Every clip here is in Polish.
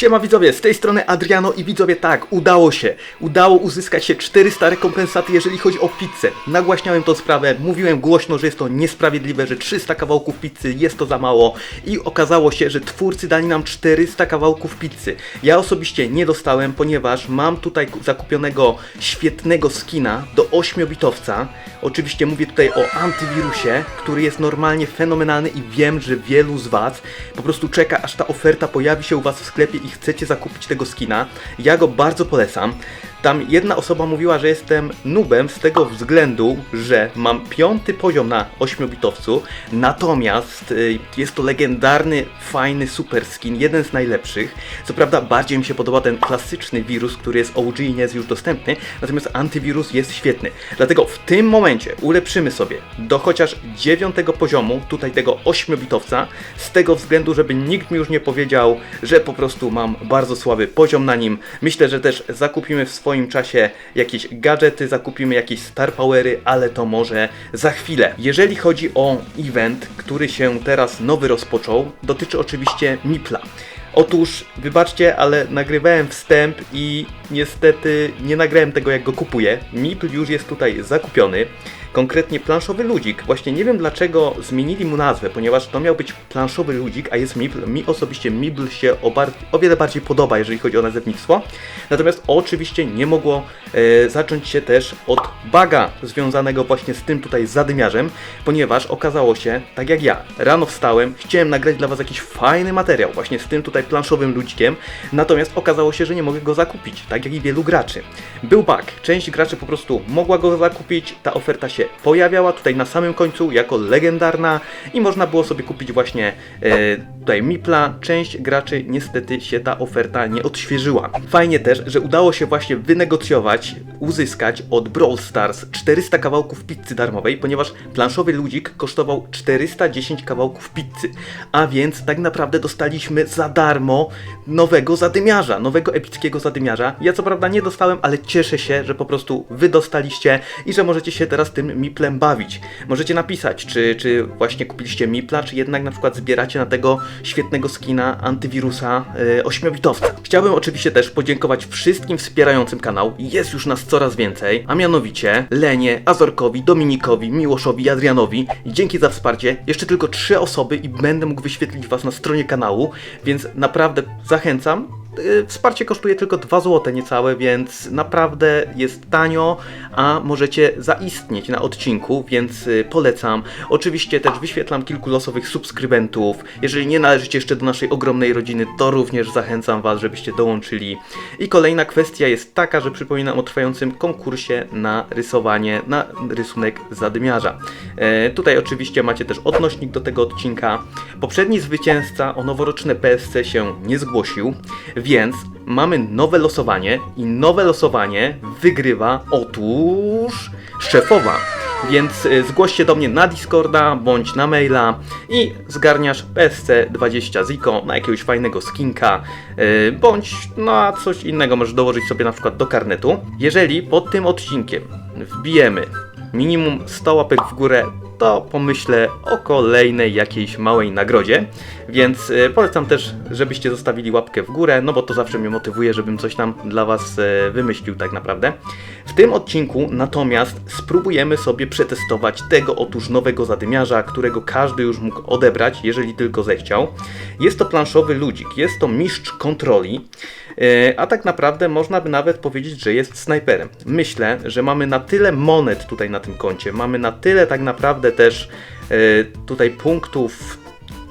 Siema widzowie, z tej strony Adriano i widzowie tak, udało się. Udało uzyskać się 400 rekompensaty, jeżeli chodzi o pizzę. Nagłaśniałem tą sprawę, mówiłem głośno, że jest to niesprawiedliwe, że 300 kawałków pizzy jest to za mało i okazało się, że twórcy dali nam 400 kawałków pizzy. Ja osobiście nie dostałem, ponieważ mam tutaj ku- zakupionego świetnego skina do 8-bitowca. Oczywiście mówię tutaj o antywirusie, który jest normalnie fenomenalny i wiem, że wielu z Was po prostu czeka, aż ta oferta pojawi się u Was w sklepie i chcecie zakupić tego skina. Ja go bardzo polecam. Tam jedna osoba mówiła, że jestem nubem z tego względu, że mam piąty poziom na 8-bitowcu, natomiast y, jest to legendarny, fajny super skin, jeden z najlepszych. Co prawda bardziej mi się podoba ten klasyczny wirus, który jest OG i nie jest już dostępny, natomiast antywirus jest świetny. Dlatego w tym momencie ulepszymy sobie do chociaż dziewiątego poziomu, tutaj tego 8-bitowca, z tego względu, żeby nikt mi już nie powiedział, że po prostu mam bardzo słaby poziom na nim. Myślę, że też zakupimy w swoim czasie jakieś gadżety, zakupimy jakieś star powery, ale to może za chwilę. Jeżeli chodzi o event, który się teraz nowy rozpoczął, dotyczy oczywiście Mipla. Otóż, wybaczcie, ale nagrywałem wstęp i niestety nie nagrałem tego jak go kupuję. Mipl już jest tutaj zakupiony. Konkretnie planszowy ludzik. Właśnie nie wiem dlaczego zmienili mu nazwę, ponieważ to miał być planszowy ludzik, a jest Mipl. Mi osobiście Mipl się o wiele bardziej podoba, jeżeli chodzi o nazewnictwo. Natomiast oczywiście nie mogło e, zacząć się też od baga związanego właśnie z tym tutaj zadymiarzem, ponieważ okazało się, tak jak ja, rano wstałem, chciałem nagrać dla Was jakiś fajny materiał właśnie z tym tutaj planszowym ludzikiem, natomiast okazało się, że nie mogę go zakupić, tak jak i wielu graczy. Był bug, część graczy po prostu mogła go zakupić, ta oferta się pojawiała tutaj na samym końcu jako legendarna i można było sobie kupić właśnie e, tutaj Mipla. Część graczy niestety się ta oferta nie odświeżyła. Fajnie też, że udało się właśnie wynegocjować, uzyskać od Brawl Stars 400 kawałków pizzy darmowej, ponieważ planszowy ludzik kosztował 410 kawałków pizzy, a więc tak naprawdę dostaliśmy za darmo nowego zadymiarza, nowego epickiego zadymiarza. Ja co prawda nie dostałem, ale cieszę się, że po prostu wy dostaliście i że możecie się teraz tym Miplem bawić. Możecie napisać, czy, czy właśnie kupiliście Mipla, czy jednak na przykład zbieracie na tego świetnego skina antywirusa yy, 8-bitowca. Chciałbym oczywiście też podziękować wszystkim wspierającym kanał. Jest już nas coraz więcej, a mianowicie Lenie, Azorkowi, Dominikowi, Miłoszowi Adrianowi. Dzięki za wsparcie. Jeszcze tylko trzy osoby i będę mógł wyświetlić Was na stronie kanału, więc naprawdę zachęcam. Yy, Wsparcie kosztuje tylko 2 zł niecałe, więc naprawdę jest tanio, a możecie zaistnieć na odcinku, więc yy, polecam. Oczywiście też wyświetlam kilku losowych subskrybentów. Jeżeli nie należycie jeszcze do naszej ogromnej rodziny, to również zachęcam Was, żebyście dołączyli. I kolejna kwestia jest taka, że przypominam o trwającym konkursie na rysowanie, na rysunek zadymiarza. E, tutaj oczywiście macie też odnośnik do tego odcinka. Poprzedni zwycięzca o noworoczne PSC się nie zgłosił, więc mamy nowe losowanie i nowe losowanie wygrywa otóż szefowa. Więc y, zgłoś się do mnie na Discorda bądź na maila i zgarniasz PSC20 Ziko na jakiegoś fajnego skinka y, bądź na coś innego możesz dołożyć sobie na przykład do karnetu. Jeżeli pod tym odcinkiem wbijemy minimum 100 łapek w górę, to pomyślę o kolejnej jakiejś małej nagrodzie. Więc e, polecam też, żebyście zostawili łapkę w górę, no bo to zawsze mnie motywuje, żebym coś tam dla Was e, wymyślił tak naprawdę. W tym odcinku natomiast spróbujemy sobie przetestować tego otóż nowego zadymiarza, którego każdy już mógł odebrać, jeżeli tylko zechciał. Jest to planszowy ludzik, jest to mistrz kontroli. E, A tak naprawdę można by nawet powiedzieć, że jest snajperem. Myślę, że mamy na tyle monet tutaj na tym koncie, mamy na tyle tak naprawdę też e, tutaj punktów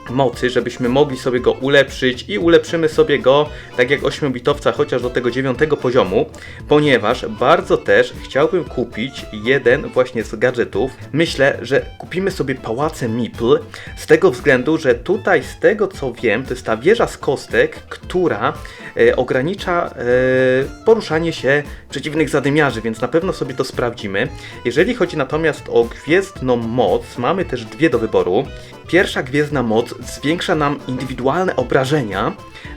mocy, żebyśmy mogli sobie go ulepszyć i ulepszymy sobie go tak jak 8-bitowca chociaż do tego 9 poziomu, ponieważ bardzo też chciałbym kupić jeden właśnie z gadżetów. Myślę, że kupimy sobie pałace Mipl z tego względu, że tutaj z tego co wiem, to jest ta wieża z kostek, która e, ogranicza e, poruszanie się przeciwnych zadymiarzy, więc na pewno sobie to sprawdzimy. Jeżeli chodzi natomiast o gwiezdną moc, mamy też dwie do wyboru. Pierwsza gwiezdna moc zwiększa nam indywidualne obrażenia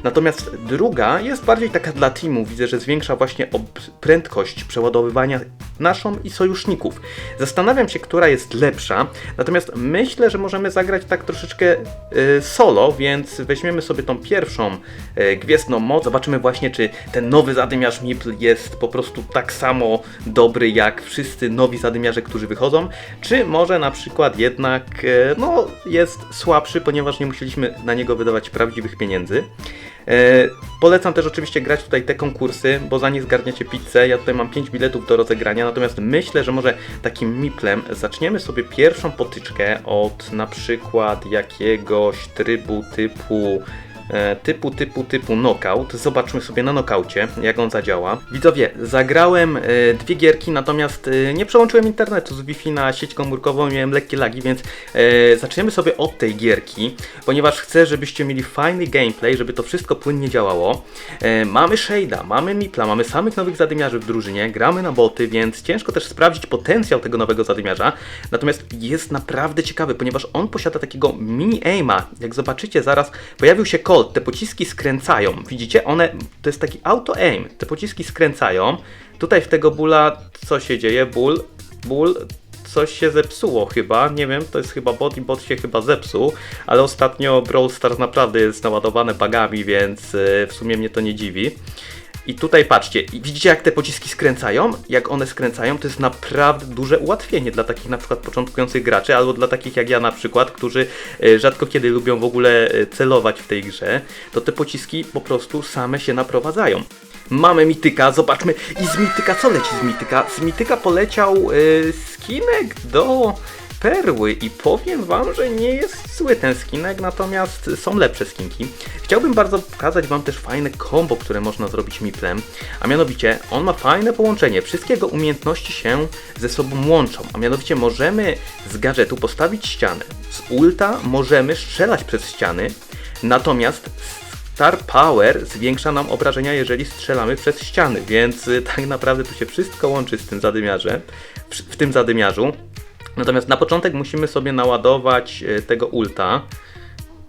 Natomiast druga jest bardziej taka dla teamu. Widzę, że zwiększa właśnie prędkość przeładowywania naszą i sojuszników. Zastanawiam się, która jest lepsza. Natomiast myślę, że możemy zagrać tak troszeczkę y, solo, więc weźmiemy sobie tą pierwszą y, gwiezdną moc. Zobaczymy właśnie, czy ten nowy zadymiarz MIPL jest po prostu tak samo dobry jak wszyscy nowi zadymiarze, którzy wychodzą, czy może na przykład jednak e, no, jest słabszy, ponieważ nie musieliśmy na niego wydawać prawdziwych pieniędzy. E, polecam też oczywiście grać tutaj te konkursy, bo za nie zgarniacie pizzę. Ja tutaj mam 5 biletów do rozegrania, natomiast myślę, że może takim miplem zaczniemy sobie pierwszą potyczkę od na przykład jakiegoś trybu typu typu, typu, typu knockout. Zobaczmy sobie na knockaucie, jak on zadziała. Widzowie, zagrałem e, dwie gierki, natomiast e, nie przełączyłem internetu z Wi-Fi na sieć komórkową, miałem lekkie lagi, więc e, zaczniemy sobie od tej gierki, ponieważ chcę, żebyście mieli fajny gameplay, żeby to wszystko płynnie działało. E, mamy Shade'a, mamy Mipla, mamy samych nowych zadymiarzy w drużynie, gramy na boty, więc ciężko też sprawdzić potencjał tego nowego zadymiarza. Natomiast jest naprawdę ciekawy, ponieważ on posiada takiego mini aima. Jak zobaczycie zaraz, pojawił się Te pociski skręcają. Widzicie? One, to jest taki auto aim. Te pociski skręcają. Tutaj w tego bóla, co się dzieje? Ból, ból, coś się zepsuło chyba, nie wiem, to jest chyba bot i bot się chyba zepsuł, ale ostatnio Brawl Stars naprawdę jest naładowane bagami, więc e, w sumie mnie to nie dziwi. I tutaj patrzcie, widzicie jak te pociski skręcają? Jak one skręcają, to jest naprawdę duże ułatwienie dla takich na przykład początkujących graczy, albo dla takich jak ja na przykład, którzy e, rzadko kiedy lubią w ogóle e, celować w tej grze, to te pociski po prostu same się naprowadzają. Mamy mityka, zobaczmy. I z mityka, co leci z mityka? Z mityka poleciał e, skinek do perły i powiem wam, że nie jest zły ten skinek, natomiast są lepsze skinki. Chciałbym bardzo pokazać wam też fajne combo, które można zrobić miplem, a mianowicie on ma fajne połączenie, wszystkie jego umiejętności się ze sobą łączą, a mianowicie możemy z gadżetu postawić ścianę, z ulta możemy strzelać przez ściany, natomiast Star Power zwiększa nam obrażenia, jeżeli strzelamy przez ściany, więc y, tak naprawdę tu się wszystko łączy z tym zadymiarzem, w, w tym zadymiarzu. Natomiast na początek musimy sobie naładować e, tego ulta.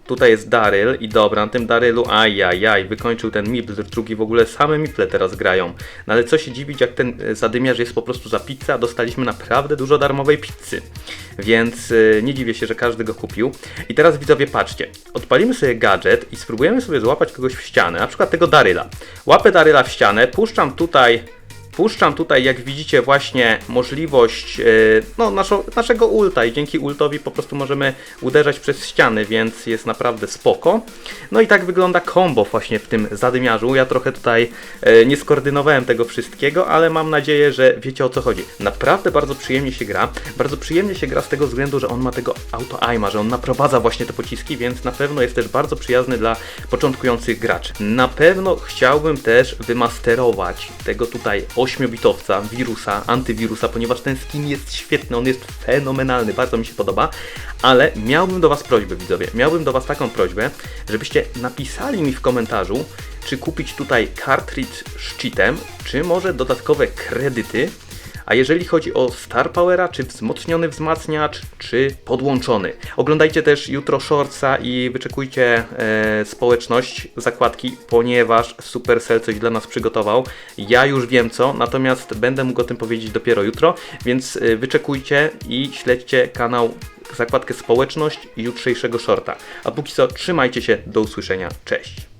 Tutaj jest Daryl i dobra, na tym Darylu ajajaj, wykończył ten Mipl, drugi w ogóle same Miple teraz grają. No ale co się dziwić, jak ten e, zadymiarz jest po prostu za pizzę, a dostaliśmy naprawdę dużo darmowej pizzy. Więc e, nie dziwię się, że każdy go kupił. I teraz widzowie, patrzcie, odpalimy sobie gadżet i spróbujemy sobie złapać kogoś w ścianę, na przykład tego Daryla. Łapę Daryla w ścianę, puszczam tutaj Puszczam tutaj, jak widzicie, właśnie możliwość e, no, naszo, naszego ulta i dzięki ultowi po prostu możemy uderzać przez ściany, więc jest naprawdę spoko. No i tak wygląda combo właśnie w tym zadymiarzu. Ja trochę tutaj e, nie skoordynowałem tego wszystkiego, ale mam nadzieję, że wiecie o co chodzi. Naprawdę bardzo przyjemnie się gra. Bardzo przyjemnie się gra z tego względu, że on ma tego auto aima, że on naprowadza właśnie te pociski, więc na pewno jest też bardzo przyjazny dla początkujących graczy. Na pewno chciałbym też wymasterować tego tutaj 8-bitowca, wirusa, antywirusa, ponieważ ten skin jest świetny, on jest fenomenalny, bardzo mi się podoba, ale miałbym do Was prośbę, widzowie, miałbym do Was taką prośbę, żebyście napisali mi w komentarzu, czy kupić tutaj cartridge z cheatem, czy może dodatkowe kredyty, a jeżeli chodzi o Star Powera, czy wzmocniony wzmacniacz, czy podłączony. Oglądajcie też jutro Shortsa i wyczekujcie e, społeczność zakładki, ponieważ Supercell coś dla nas przygotował. Ja już wiem co, natomiast będę mógł o tym powiedzieć dopiero jutro, więc e, wyczekujcie i śledźcie kanał zakładkę społeczność jutrzejszego shorta. A póki co trzymajcie się, do usłyszenia, cześć!